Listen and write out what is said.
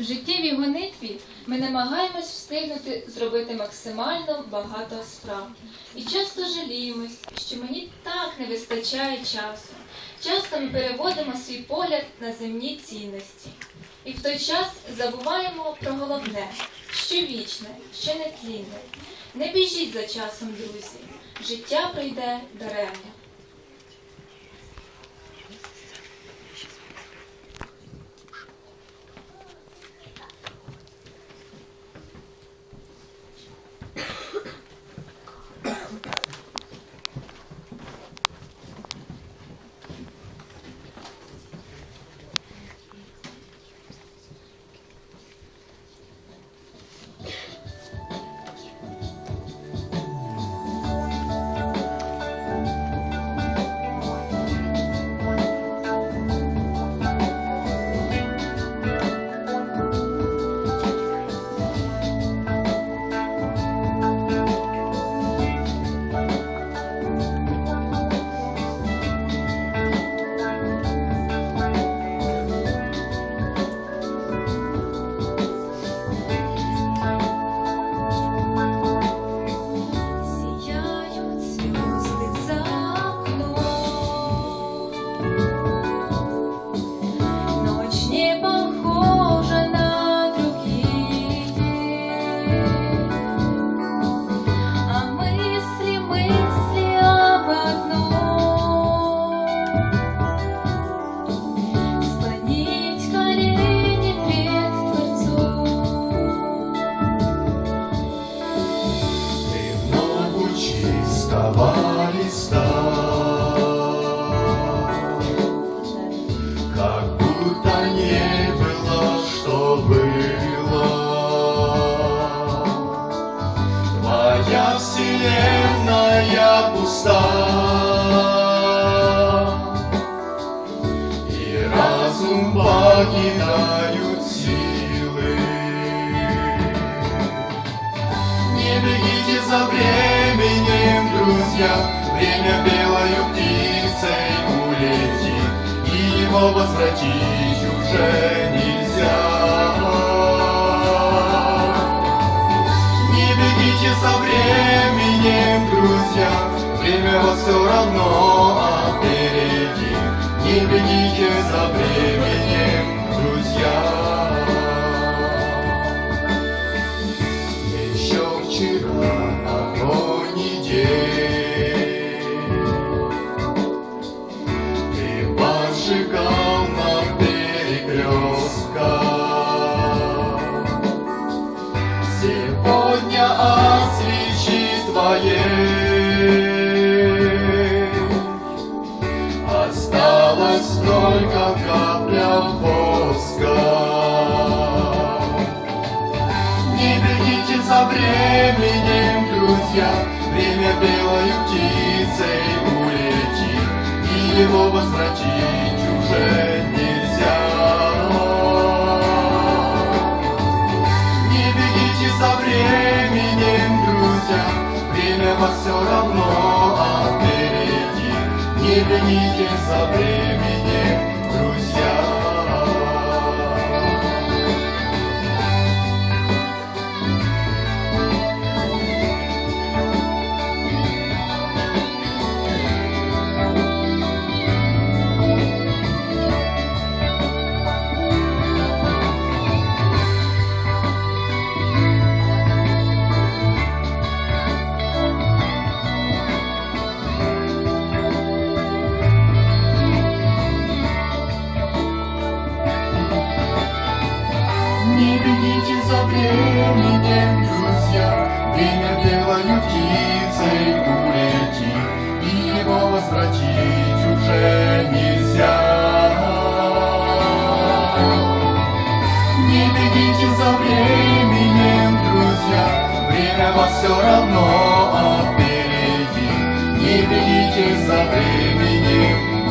В життєвій гонитві ми намагаємось встигнути зробити максимально багато справ. І часто жаліємось, що мені так не вистачає часу. Часто ми переводимо свій погляд на земні цінності. І в той час забуваємо про головне, що вічне, що нетлінне. Не біжіть за часом, друзі. Життя пройде даремно. stop. Его возвратить уже нельзя. Не бегите за временем, друзья, Время вас все равно опередит. Не бегите за временем, друзья. Сегодня от свечи твоей Осталась только капля воска не бегите за временем, друзья, Время белой птицей улетит, И его возвратить уже. Не бегите за временем, друзья. Не бегите за временем, друзья, Время белою птицей улетит, И его возвратить уже нельзя. Не бегите за временем, друзья, Время вас все равно опередит. Не бегите за временем,